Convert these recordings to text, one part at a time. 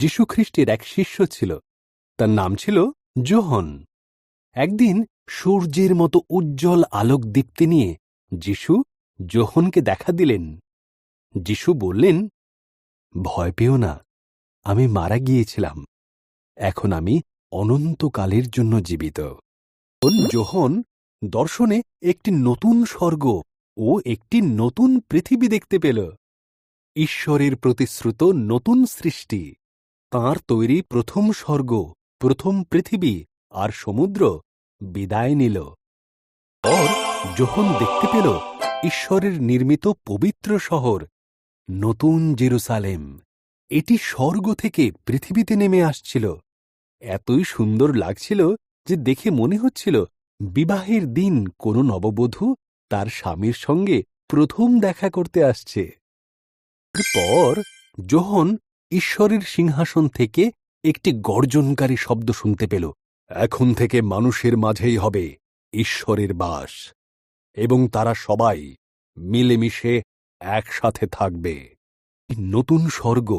যীশুখ্রিস্টের এক শিষ্য ছিল। তার নাম ছিল জোহন। একদিন সূর্যের মতো উজ্জ্বল আলোক দীপ্তি নিয়ে যিশু জোহনকে দেখা দিলেন। যিশু বললেন, ভয় পেও না, আমি মারা গিয়েছিলাম। এখন আমি অনন্তকালের জন্য জীবিত। জোহন দর্শনে একটি নতুন স্বর্গ ও একটি নতুন পৃথিবী দেখতে পেল। ঈশ্বরের প্রতিশ্রুত নতুন সৃষ্টি। তাঁর তৈরি প্রথম স্বর্গ, প্রথম পৃথিবী আর সমুদ্র বিদায় নিল। পর যখন দেখতে পেল ঈশ্বরের নির্মিত পবিত্র শহর, নতুন জেরুসালেম, এটি স্বর্গ থেকে পৃথিবীতে নেমে আসছিল। এতই সুন্দর লাগছিল যে দেখে মনে হচ্ছিল বিবাহের দিন কোনো নববধূ তার স্বামীর সঙ্গে প্রথম দেখা করতে আসছে। পর যোহন ঈশ্বরের সিংহাসন থেকে একটি গর্জনকারী শব্দ শুনতে পেল। এখন থেকে মানুষের মাঝেই হবে ঈশ্বরের বাস এবং তারা সবাই মিলেমিশে একসাথে থাকবে। নতুন স্বর্গ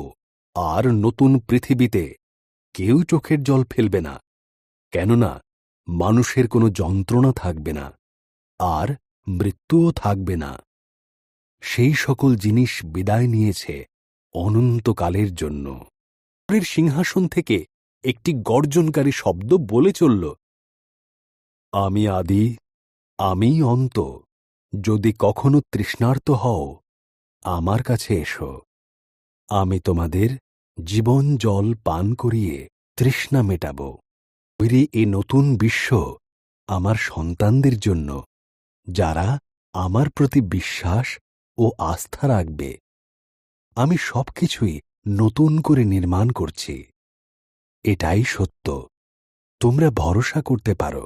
আর নতুন পৃথিবীতে কেউ চোখের জল ফেলবে না, কেননা মানুষের কোনো যন্ত্রণা থাকবে না আর মৃত্যুও থাকবে না। সেই সকল জিনিস বিদায় নিয়েছে অনন্তকালের জন্য। সিংহাসন থেকে একটি গর্জনকারী শব্দ বলে চলল, আমি আদি আমি অন্ত। যদি কখনো তৃষ্ণার্ত হও, আমার কাছে এসো। আমি তোমাদের জীবন জল পান করিয়ে তৃষ্ণা মেটাব। তৈরি এ নতুন বিশ্ব আমার সন্তানদের জন্য, যারা আমার প্রতি বিশ্বাস ও আস্থা রাখবে। আমি সবকিছুই নতুন করে নির্মাণ করছি। এটাই সত্য। তোমরা ভরসা করতে পারো।